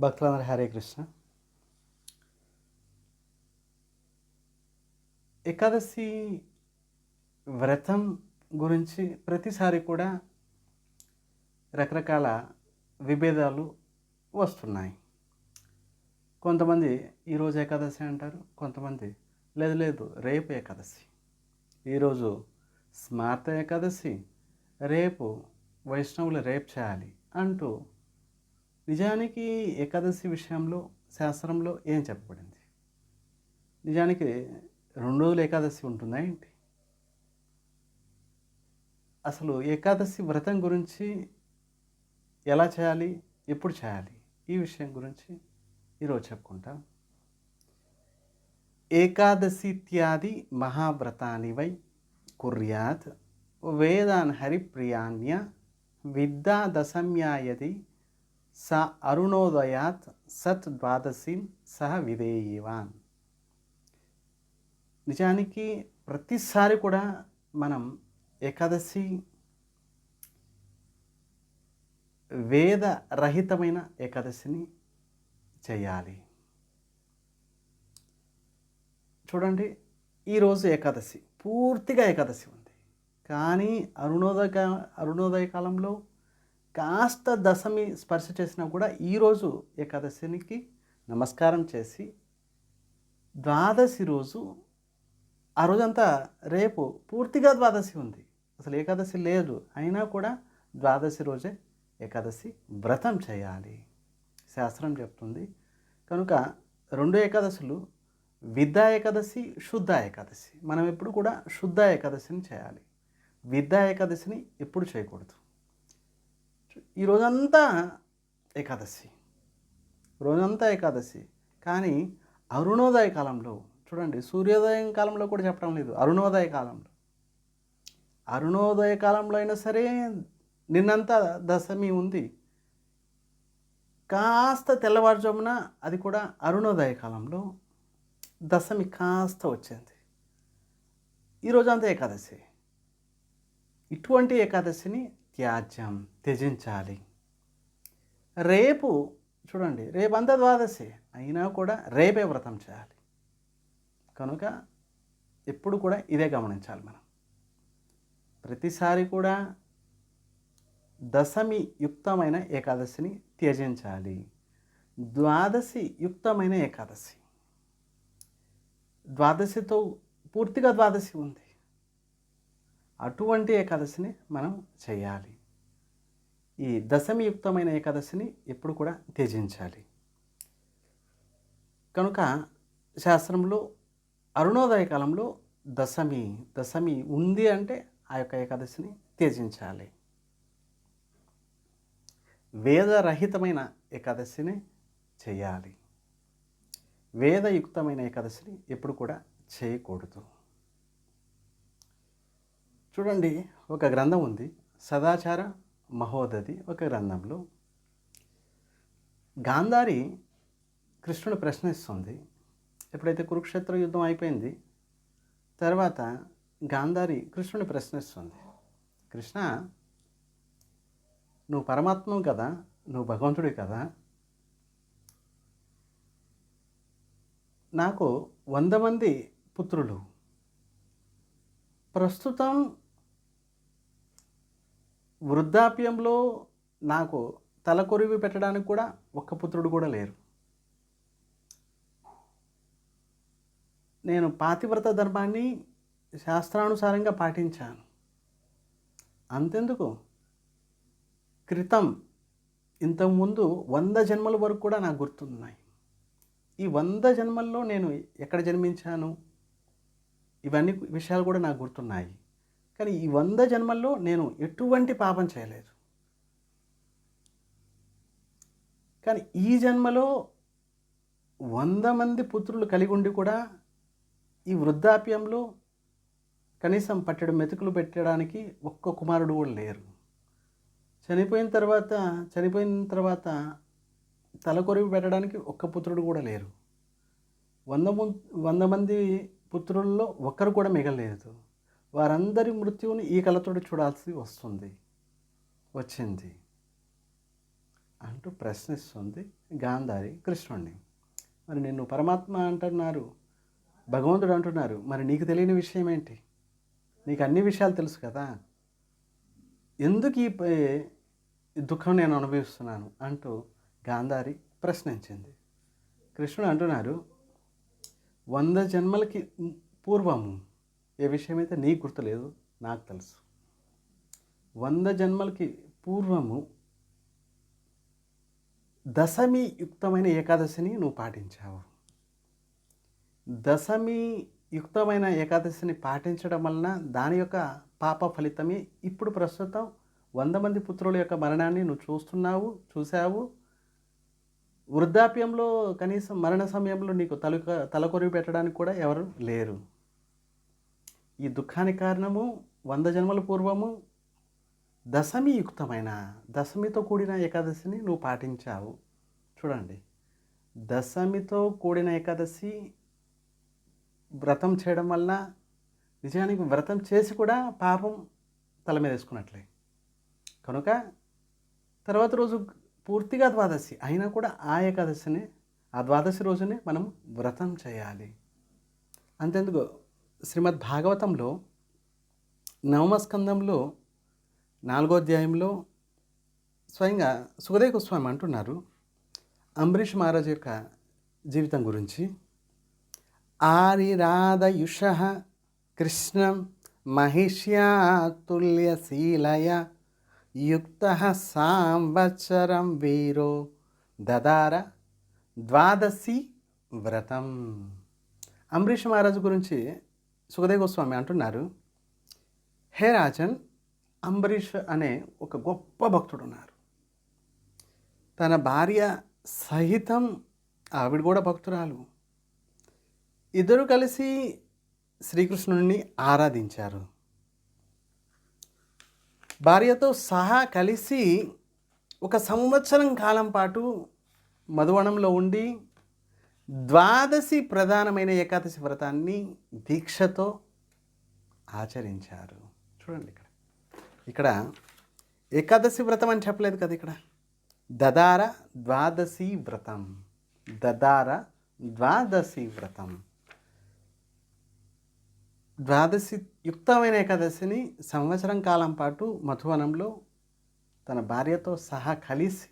భక్తులందరూ హరే కృష్ణ. ఏకాదశి వ్రతం గురించి ప్రతిసారి కూడా రకరకాల విభేదాలు వస్తున్నాయి. కొంతమంది ఈరోజు ఏకాదశి అంటారు కొంతమంది లేదు లేదు రేపు ఏకాదశి. ఈరోజు స్మార్త ఏకాదశి రేపు వైష్ణవులు రేపు చేయాలి అంటూ నిజానికి ఏకాదశి విషయంలో శాస్త్రంలో ఏం చెప్పబడింది? నిజానికి రెండు రోజులు ఏకాదశి ఉంటుందా ఏంటి? అసలు ఏకాదశి వ్రతం గురించి ఎలా చేయాలి? ఎప్పుడు చేయాలి? ఈ విషయం గురించి ఈరోజు చెప్పుకుంటాం. ఏకాదశిత్యాది మహావ్రతాని వై కుర్యాత్ వేదాన్ హరిప్రియాణ్య విద్యా దశమ్యాయది స అరుణోదయాత్ సత్ ద్వాదశీం సహ విధేయవాన్ నిజానికి ప్రతిసారి కూడా మనం ఏకాదశి వేద రహితమైన ఏకాదశిని చేయాలి చూడండి ఈరోజు ఏకాదశి పూర్తిగా ఏకాదశి ఉంది కానీ అరుణోదయ అరుణోదయ కాలంలో కాస్త దశమి స్పర్శ చేసినా కూడా ఈరోజు ఏకాదశినికి నమస్కారం చేసి ద్వాదశి రోజు ఆ రోజంతా రేపు పూర్తిగా ద్వాదశి ఉంది. అసలు ఏకాదశి లేదు. అయినా కూడా ద్వాదశి రోజే ఏకాదశి వ్రతం చేయాలి. శాస్త్రం చెప్తుంది. కనుక రెండు ఏకాదశులు విద్యా ఏకాదశి శుద్ధ ఏకాదశి. మనం ఎప్పుడు కూడా శుద్ధ ఏకాదశిని చేయాలి. విద్యా ఏకాదశిని ఎప్పుడు చేయకూడదు. ఈ రోజంతా ఏకాదశి. రోజంతా ఏకాదశి. కానీ అరుణోదయ కాలంలో చూడండి సూర్యోదయం కాలంలో కూడా చెప్పడం లేదు. అరుణోదయ కాలంలో. అరుణోదయ కాలంలో అయినా సరే నిన్నంతా దశమి ఉంది. కాస్త తెల్లవారుజామున అది కూడా అరుణోదయ కాలంలో దశమి కాస్త వచ్చింది. ఈరోజంతా ఏకాదశి. ఇటువంటి ఏకాదశిని త్యాజ్యం త్యజించాలి. రేపు చూడండి రేపంతా ద్వాదశి అయినా కూడా రేపే వ్రతం చేయాలి. కనుక ఎప్పుడు కూడా ఇదే గమనించాలి మనం. ప్రతిసారి కూడా దశమి యుక్తమైన ఏకాదశిని త్యజించాలి. ద్వాదశి యుక్తమైన ఏకాదశి. ద్వాదశితో పూర్తిగా ద్వాదశి ఉంది. అటువంటి ఏకాదశిని మనం చేయాలి. ఈ దశమియుక్తమైన ఏకాదశిని ఎప్పుడు కూడా త్యజించాలి. కనుక శాస్త్రంలో అరుణోదయ కాలంలో దశమి దశమి ఉంది అంటే ఆ యొక్క ఏకాదశిని త్యజించాలి. వేదరహితమైన ఏకాదశిని చేయాలి. వేదయుక్తమైన ఏకాదశిని ఎప్పుడు కూడా చేయకూడదు. చూడండి ఒక గ్రంథం ఉంది సదాచార మహోదది ఒక గ్రంథంలో గాంధారి కృష్ణుడు ప్రశ్నిస్తుంది. ఎప్పుడైతే కురుక్షేత్ర యుద్ధం అయిపోయింది తర్వాత గాంధారి కృష్ణుని ప్రశ్నిస్తుంది. కృష్ణ నువ్వు పరమాత్మవు కదా నువ్వు భగవంతుడి కదా. నాకు వంద మంది పుత్రులు. ప్రస్తుతం వృద్ధాప్యంలో నాకు తలకొరివి పెట్టడానికి కూడా ఒక్క పుత్రుడు కూడా లేరు. నేను పాతివ్రత ధర్మాన్ని శాస్త్రానుసారంగా పాటించాను. అంతెందుకు? క్రితం ఇంతకుముందు వంద జన్మల వరకు కూడా నాకు గుర్తున్నాయి. ఈ వంద జన్మల్లో నేను ఎక్కడ జన్మించాను? ఇవన్నీ విషయాలు కూడా నాకు గుర్తున్నాయి. కానీ ఈ వంద జన్మల్లో నేను ఎటువంటి పాపం చేయలేదు. కానీ ఈ జన్మలో వంద మంది పుత్రులు కలిగి ఉండి కూడా ఈ వృద్ధాప్యంలో కనీసం పట్టెడు మెతుకులు పెట్టడానికి ఒక్క కుమారుడు కూడా లేరు. చనిపోయిన తర్వాత చనిపోయిన తర్వాత తలకొరివి పెట్టడానికి ఒక్క పుత్రుడు కూడా లేరు. వంద వంద మంది పుత్రుల్లో ఒక్కరు కూడా మిగలలేదు. వారందరి మృత్యువుని ఈ కళతోటి చూడాల్సి వస్తుంది. వచ్చింది. అంటూ ప్రశ్నిస్తుంది గాంధారి కృష్ణుణ్ణి. మరి నిన్ను పరమాత్మ అంటున్నారు భగవంతుడు అంటున్నారు మరి నీకు తెలియని విషయం ఏంటి? నీకు అన్ని విషయాలు తెలుసు కదా. ఎందుకు ఈ ఈ దుఃఖం నేను అనుభవిస్తున్నాను? అంటూ గాంధారి ప్రశ్నించింది. కృష్ణుడు అంటున్నారు వంద జన్మలకి పూర్వము ఏ విషయమైతే నీకు గుర్తులేదు నాకు తెలుసు. వంద జన్మలకి పూర్వము దశమి యుక్తమైన ఏకాదశిని నువ్వు పాటించావు. దశమి యుక్తమైన ఏకాదశిని పాటించడం వలన దాని యొక్క పాప ఫలితమే ఇప్పుడు ప్రస్తుతం వంద మంది పుత్రుల యొక్క మరణాన్ని నువ్వు చూస్తున్నావు చూసావు వృద్ధాప్యంలో కనీసం మరణ సమయంలో నీకు తలక తలకొరివి పెట్టడానికి కూడా ఎవరు లేరు. ఈ దుఃఖానికి కారణము వంద జన్మల పూర్వము దశమియుక్తమైన దశమితో కూడిన ఏకాదశిని నువ్వు పాటించావు. చూడండి. దశమితో కూడిన ఏకాదశి వ్రతం చేయడం వల్ల నిజానికి వ్రతం చేసి కూడా పాపం తల మీద వేసుకున్నట్లే. కనుక తర్వాత రోజు పూర్తిగా ద్వాదశి అయినా కూడా ఆ ఏకాదశిని ఆ ద్వాదశి రోజునే మనం వ్రతం చేయాలి. అంతెందుకు? శ్రీమద్ భాగవతంలో నవమస్కందంలో నాలుగో అధ్యాయంలో స్వయంగా సుఖదేవ గోస్వామి అంటున్నారు అంబరీష్ మహారాజు యొక్క జీవితం గురించి. ఆరిరాధయుష కృష్ణం మహిష్యాతుల్యశీలయ యుక్త సాంవత్సరం వీరో దదార ద్వాదశి వ్రతం. అంబరీష్ మహారాజు గురించి సుఖదేవ గోస్వామి అంటున్నారు హే రాజన్ అంబరీష్ అనే ఒక గొప్ప భక్తుడు ఉన్నారు తన భార్య సహితం ఆవిడ కూడా భక్తురాలు. ఇద్దరు కలిసి శ్రీకృష్ణుడిని ఆరాధించారు. భార్యతో సహా కలిసి ఒక సంవత్సరం కాలం పాటు మధువనంలో ఉండి ద్వాదశి ప్రధానమైన ఏకాదశి వ్రతాన్ని దీక్షతో ఆచరించారు. చూడండి ఇక్కడ. ఇక్కడ ఏకాదశి వ్రతం అని చెప్పలేదు కదా ఇక్కడ? దదార ద్వాదశి వ్రతం. దదార ద్వాదశి వ్రతం. ద్వాదశి యుక్తమైన ఏకాదశిని సంవత్సరం కాలం పాటు మధువనంలో తన భార్యతో సహా కలిసి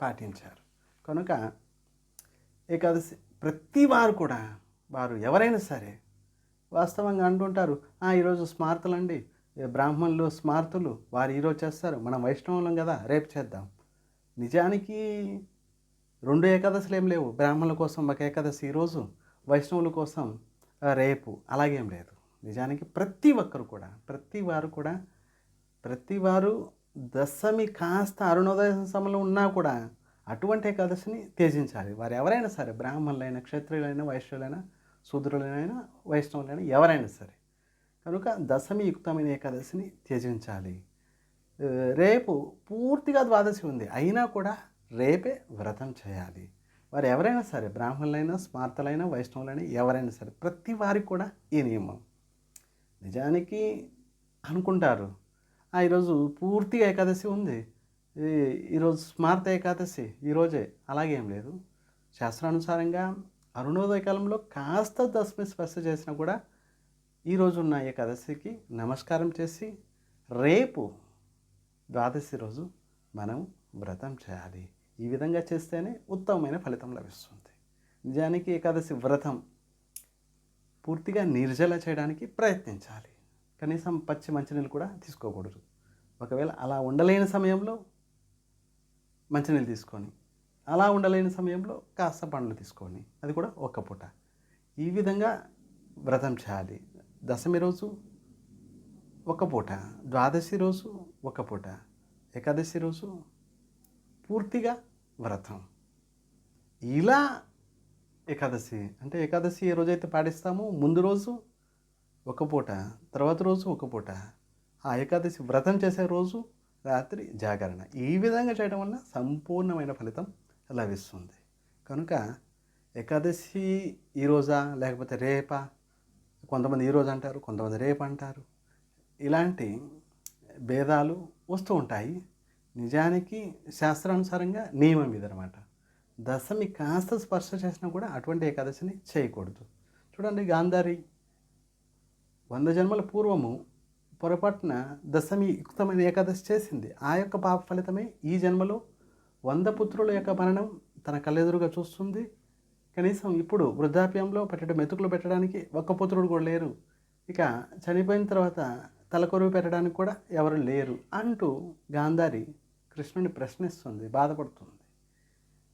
పాటించారు. కనుక ఏకాదశి ప్రతి వారు కూడా వారు ఎవరైనా సరే వాస్తవంగా అంటుంటారు "ఆ, ఈరోజు స్మార్తులండి. బ్రాహ్మణులు స్మార్తులు. వారు ఈరోజు చేస్తారు. మనం వైష్ణవులం కదా రేపు చేద్దాం. నిజానికి రెండు ఏకాదశులు ఏం లేవు. బ్రాహ్మణుల కోసం ఒక ఏకాదశి ఈరోజు వైష్ణవుల కోసం రేపు. అలాగేం లేదు. నిజానికి ప్రతి ఒక్కరు కూడా ప్రతి వారు కూడా ప్రతి వారు దశమి కాస్త అరుణోదయ సమయంలో ఉన్నా కూడా అటువంటి ఏకాదశిని త్యజించాలి. వారు ఎవరైనా సరే బ్రాహ్మణులైనా క్షత్రియులైనా వైశ్యులైనా శూద్రులైనా వైష్ణవులైనా ఎవరైనా సరే కనుక దశమి యుక్తమైన ఏకాదశిని త్యజించాలి. రేపు పూర్తిగా ద్వాదశి ఉంది. అయినా కూడా రేపే వ్రతం చేయాలి. వారు ఎవరైనా సరే బ్రాహ్మణులైనా స్మార్తలైనా వైష్ణవులైనా ఎవరైనా సరే ప్రతి వారికి కూడా ఈ నియమం. నిజానికి అనుకుంటారు. "ఆ, ఈరోజు పూర్తిగా ఏకాదశి ఉంది. ఈ- ఈరోజు స్మార్త ఏకాదశి. ఈరోజే అలాగేం లేదు. శాస్త్రానుసారంగా అరుణోదయ కాలంలో కాస్త దశమి స్పర్శ చేసినా కూడా ఈరోజు ఉన్న ఏకాదశికి నమస్కారం చేసి రేపు ద్వాదశి రోజు మనం వ్రతం చేయాలి. ఈ విధంగా చేస్తేనే ఉత్తమమైన ఫలితం లభిస్తుంది. నిజానికి ఏకాదశి వ్రతం పూర్తిగా నిర్జల చేయడానికి ప్రయత్నించాలి. కనీసం పచ్చి మంచినీళ్ళు కూడా తీసుకోకూడదు. ఒకవేళ అలా ఉండలేని సమయంలో మంచినీళ్ళు తీసుకొని అలా ఉండలేని సమయంలో కాస్త పండ్లు తీసుకొని అది కూడా ఒక్క పూట. ఈ విధంగా వ్రతం చేయాలి. దశమి రోజు ఒక పూట ద్వాదశి రోజు ఒక పూట ఏకాదశి రోజు పూర్తిగా వ్రతం. ఇలా ఏకాదశి అంటే ఏకాదశి ఏ రోజైతే పాటిస్తామో ముందు రోజు ఒక పూట తర్వాత రోజు ఒక పూట ఆ ఏకాదశి వ్రతం చేసే రోజు రాత్రి జాగరణ. ఈ విధంగా చేయడం వల్ల సంపూర్ణమైన ఫలితం లభిస్తుంది. కనుక ఏకాదశి ఈ రోజా లేకపోతే రేపా కొంతమంది ఈ రోజు అంటారు కొంతమంది రేపు అంటారు. ఇలాంటి భేదాలు వస్తూ ఉంటాయి. నిజానికి శాస్త్రానుసారంగా నియమం ఇది అనమాట దశమి కాస్త స్పర్శ చేసినా కూడా అటువంటి ఏకాదశిని చేయకూడదు. చూడండి గాంధారి వంద జన్మల పూర్వము పొరపాటున దశమి యుక్తమైన ఏకాదశి చేసింది. ఆ యొక్క పాప ఫలితమే ఈ జన్మలో వంద పుత్రుల యొక్క మరణం తన కళ్ళెదురుగా చూస్తుంది. కనీసం ఇప్పుడు వృద్ధాప్యంలో పెట్టడం మెతుకులు పెట్టడానికి ఒక్క పుత్రుడు కూడా లేరు. ఇక చనిపోయిన తర్వాత తలకొరువు పెట్టడానికి కూడా ఎవరు లేరు అంటూ గాంధారి కృష్ణుని ప్రశ్నిస్తుంది బాధపడుతుంది.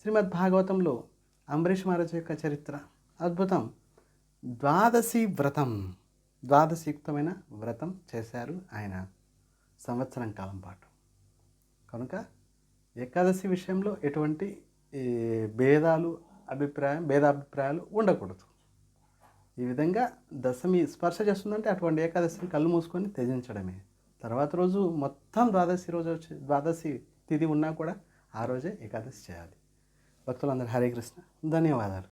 శ్రీమద్ భాగవతంలో అంబరీష్ మహారాజు యొక్క చరిత్ర అద్భుతం. ద్వాదశి వ్రతం. ద్వాదశియుక్తమైన వ్రతం చేశారు ఆయన సంవత్సరం కాలం పాటు. కనుక ఏకాదశి విషయంలో ఎటువంటి ఈ, భేదాలు అభిప్రాయం భేదాభిప్రాయాలు ఉండకూడదు. ఈ విధంగా దశమి స్పర్శ చేస్తుందంటే అటువంటి ఏకాదశిని కళ్ళు మూసుకొని త్యజించడమే. తర్వాత రోజు మొత్తం ద్వాదశి రోజు వచ్చి ద్వాదశి తిథి ఉన్నా కూడా ఆ రోజే ఏకాదశి చేయాలి. భక్తులందరూ హరే కృష్ణ. ధన్యవాదాలు.